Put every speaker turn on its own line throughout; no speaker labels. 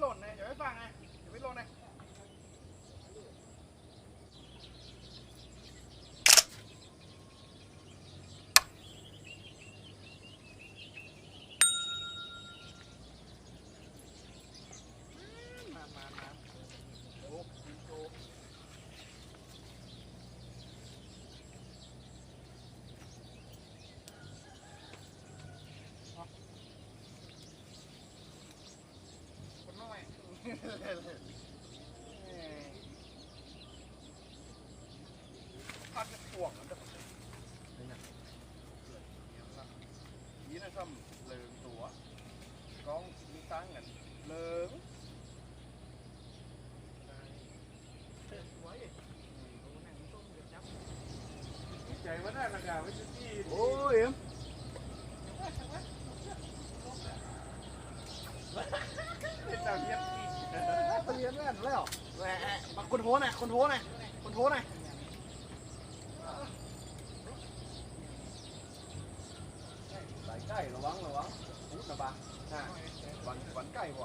หล่นนะอย่าไม่ฟังไงอย่าไม่หล่นนะมามามาโอ้โห คนน้ อยพัดจะถ่วงมันจะยี่นะซ้ำเลิงตัวกองมีตั้งกันเลิงใจว่าได้ราคาไม่ใช่ที่โอ้ยเป็นดาว เทียมเรียนแม่นแล้วแหมมาคนโทน่ะคนโทน่ะคนโทน่ะใส่ใกล้ระวังระวังพูดนะบ้าอ่าวันวันใกล้บ่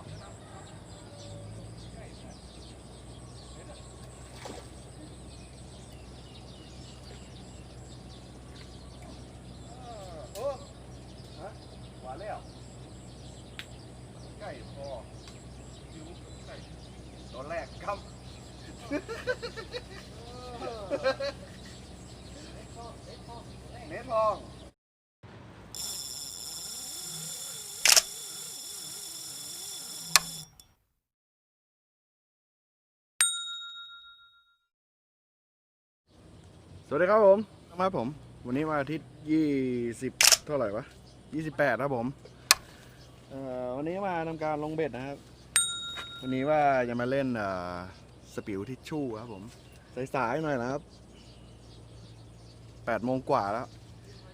โอ้ฮะหวานแล้วใกล้พออยู่ใกล้ตอนแรกครับ เนทอง สวัสดีครับผมมาผม วันนี้วันอาทิตย์ยี่สิบเท่าไหร่วะยี่สิบแปดครับผมเอ่อวันนี้มาทำการลงเบ็ดนะครับ วันนี้ว่าจะมาเล่นเอ่อสปิวทิชชู่ครับผมสายๆหน่อยนะครับแปดโมงกว่าแล้ว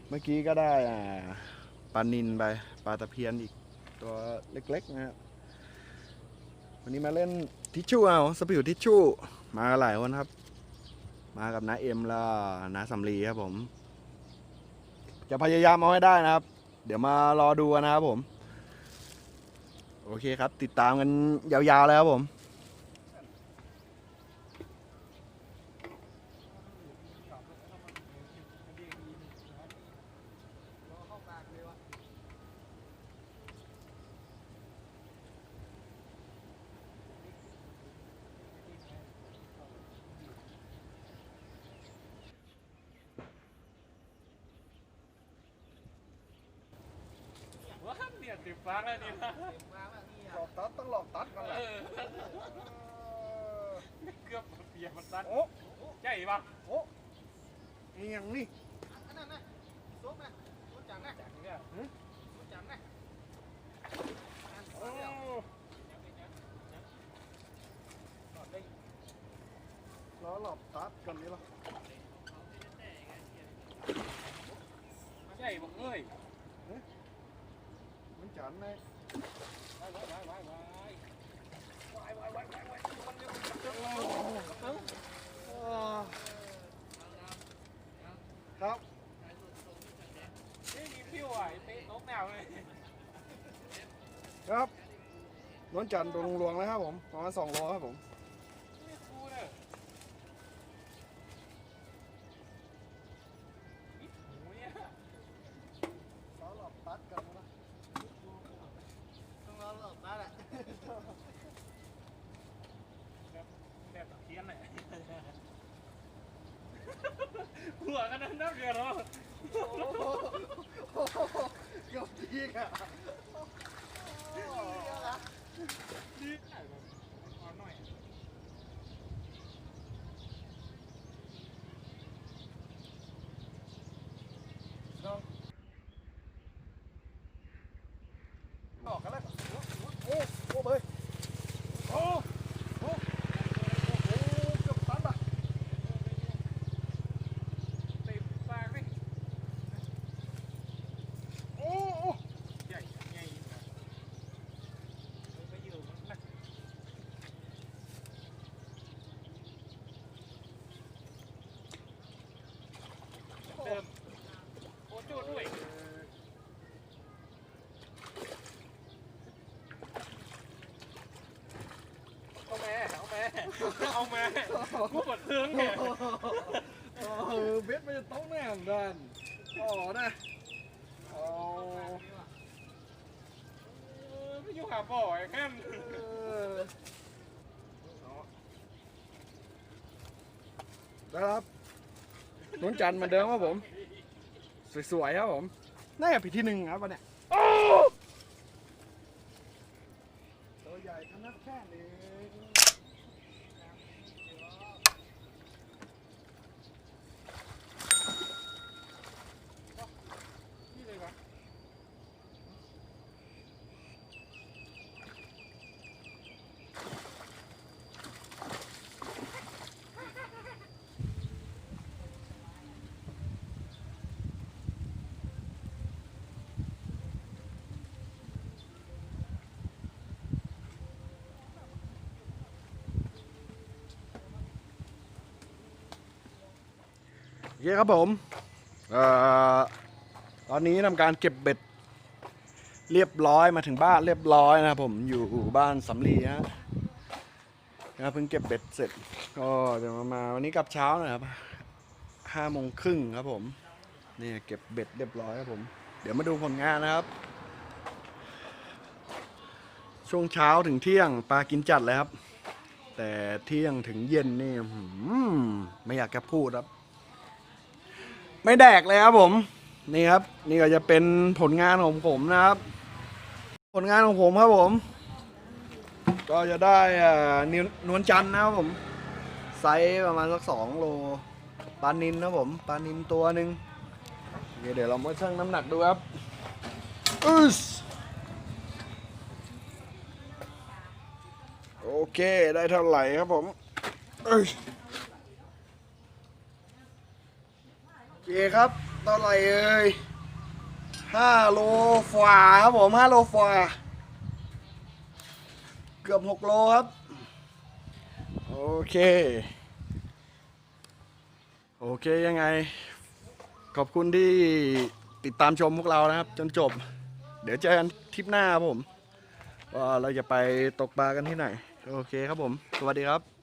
เมื่อกี้ก็ได้อ่าปลานินไปปลาตะเพียนอีกตัวเล็กๆนะครับวันนี้มาเล่นทิชชู่เอาสปิวทิชชู่มากันหลายคนครับ มากับน้าเอ็มแล้วน้าสำลีครับผม จะพยายามเอาให้ได้นะครับ เดี๋ยวมารอดูกันนะครับผม โอเคครับ ติดตามกันยาวๆแล้วครับผม
ติดฟังแล้วนี่นะ
หลอกตัดต้องหลอกตัดกันแหละ
เออเกือบเปียกมันตัน
โอ้
ใช่ปะ
โอ้นี่ยังนี่
จากเนี่ย
โอ้ล้อหลอกตัดกันนี่หรอ
ใช่บอกเอ้ย
มัน จันไหม
ไว้ไว้ไว้ไว้ไว้ไว้ไว้ไว้ไว้มันเร็ว
ครับ
นี่มีพิ้วอะเตะนกแนวเลย
ครับนวลจันทร์ตัวหลวงๆนะครับผมประมาณสองโลครับผม
หัวกันนั่นนับเดือดหรอ
เกือบดีอะ
ดีอ่อนหน่อย
หลอกกันแล้วโอ้โอ้เบยโอ้โอ้โอ้เกือบตัดอะ
ติดฟางนี่
โอ้โอ้
ใหญ่ใหญ่นะไปอยู่มันหนัก เอามากูกดเครื่องเนี่ย
เออเบ็ดมันจะต้องแน่งดันอ๋อนะเอา
ไม่อยู่หาบ่อยงั้น
เออนะครับนวลจันทร์เหมือนเดิมครับผม สวยๆครับผมน่าจะผิดที่หนึ่งครับวันเนี้ยตัวใหญ่ขนาดแค่นี้ โอเคครับผมออตอนนี้ทำการเก็บเบ็ด เรียบร้อยมาถึงบ้านเรียบร้อยนะครับผมอยู่บ้านสำลีฮะนะครับเพิ่งเก็บเบ็ดเสร็จ ก็เดี๋ยวมามาวันนี้กลับเช้านะครับห้าโมงครึ่งครับผมนี่เก็บเบ็ดเรียบร้อยครับผม เดี๋ยวมาดูผลงานนะครับ ช่วงเช้าถึงเที่ยงปลากินจัดเลยครับ แต่เที่ยงถึงเย็นนี่ไม่อยากจะพูดครับ ไม่แดกเลยครับผม นี่ครับ นี่ก็จะเป็นผลงานของผมนะครับ ผลงานของผมครับผม ก็จะได้นวนวลจันทร์นะครับผม ไซส์ประมาณสักสองโลปลานินนะครับผมปลานินตัวหนึ่งเคเดี๋ยวเรามาชั่งน้ำหนักดูครับอึสโอเค ได้เท่าไหร่ครับผมเอ้ย โอ เคครับเท่าไหร่เอ่ยห้าโลฝ่าครับผมห้าโลฝ่าเกือบหกโลครับ โอเค โอเคยังไง ขอบคุณที่ติดตามชมพวกเรานะครับ จนจบ เดี๋ยวเจอกันทริปหน้าครับผมว่าเราจะไปตกปลากันที่ไหน โอเคครับผม สวัสดีครับ